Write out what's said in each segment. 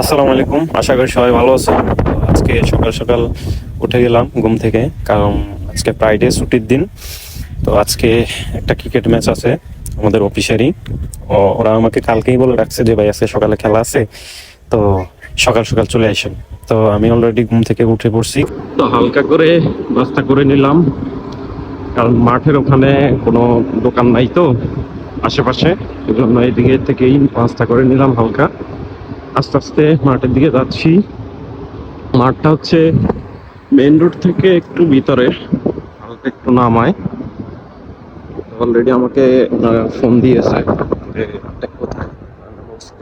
আসসালামু আলাইকুম। আশা করি সবাই ভালো আছেন। আজকে সকাল সকাল উঠে গেলাম ঘুম থেকে, কারণ আজকে ফ্রাইডে ছুটির দিন। তো আজকে একটা ক্রিকেট ম্যাচ আছে আমাদের অফিসেরই। ওরা আমাকে কালকেই বলে রাখছে যে, ভাই, আজকে সকালে খেলা আছে। তো সকাল সকাল চলে আসেন। তো আমি অলরেডি ঘুম থেকে উঠে পড়ছি। তো হালকা করে নাস্তা করে নিলাম। কারণ মাঠের ওখানে কোনো দোকান নাই তো, আশেপাশে। এই জন্য এদিকে থেকেই নাস্তা করে নিলাম হালকা। আস্তে আস্তে মাঠের দিকে যাচ্ছি। মাঠটা হচ্ছে মেইন রোড থেকে একটু ভিতরে, হালকা একটু নামায়। অলরেডি আমাকে ফোন দিয়েছে যে কোথায়?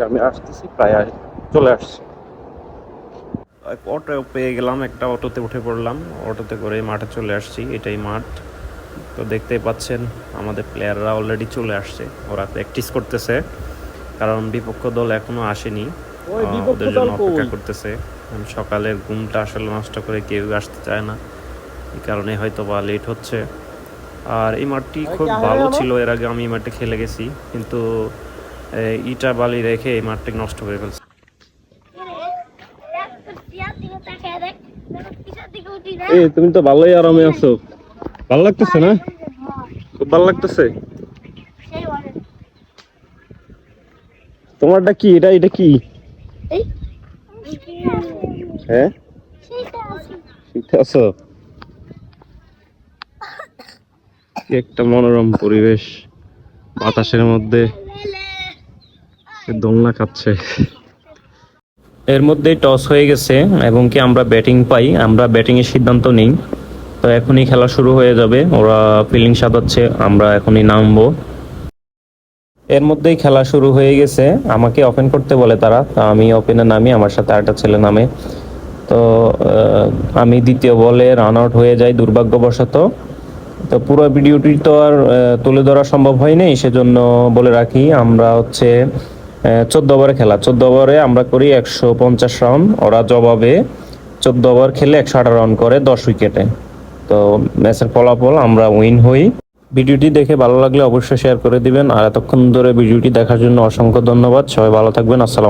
আমি আসতেছি, প্রায় চলে আসছি। অটো পেয়ে গেলাম, একটা অটোতে উঠে পড়লাম। অটোতে করে মাঠে চলে আসছি, এটাই মাঠ। তো দেখতেই পাচ্ছেন, আমাদের প্লেয়াররা অলরেডি চলে আসছে। ওরা প্র্যাকটিস করতেছে, কারণ বিপক্ষ দল এখনও আসেনি। ওদের জন্য অপেক্ষা করতেছে। সকালের ঘুমটা আসলে নষ্ট করে কেউ আসতে চায় না। এই কারণে হয়তো বা লেট হচ্ছে। আর এই মাঠটি খুব ভালো ছিল এর আগে আমি এই মাঠে খেলে গেছি। কিন্তু ইটা বালি রেখে এই মাঠটি নষ্ট করে ফেলছে। এই তুমি তো ভালোই আরামে আছো। ভালো লাগতেছে না? খুব ভালো লাগতেছে। তোমারটা কি? এটা এটা কি? হ্যাঁ? আছো। কি একটা মনোরম পরিবেশ। বাতাসের মধ্যে দোলনা খাচ্ছে। এর মধ্যেই টস হয়ে গেছে এবং কি আমরা ব্যাটিং পাই আমরা ব্যাটিং এর সিদ্ধান্ত নিই। তো এখনই খেলা শুরু হয়ে যাবে ওরা ফিল্ডিং সাজাচ্ছে আমরা এখনই নামবো। এর মধ্যেই খেলা শুরু হয়ে গেছে। আমাকে ওপেন করতে বলে তারা। আমি ওপেনে নামি, আমার সাথে আরেকটা ছেলে নামে। তো আমি দ্বিতীয় বলে রান আউট হয়ে যাই দুর্ভাগ্যবশত। তো পুরো ভিডিওটি তো আর তুলে ধরা সম্ভব হয়নি। সেজন্য বলে রাখি, আমরা হচ্ছে চোদ্দ ওভারে খেলা। চোদ্দ ওভারে আমরা করি একশো পঞ্চাশ রান ওরা জবাবে চোদ্দ ওভার খেলে একশো আঠারো রান করে দশ উইকেটে তো ম্যাচের ফলাফল আমরা উইন হই। ভিডিওটি দেখে ভালো লাগলে অবশ্যই শেয়ার করে দিবেন। আর এতক্ষণ ধরে ভিডিওটি দেখার জন্য অসংখ্য ধন্যবাদ। সবাই ভালো থাকবেন। আসসালাম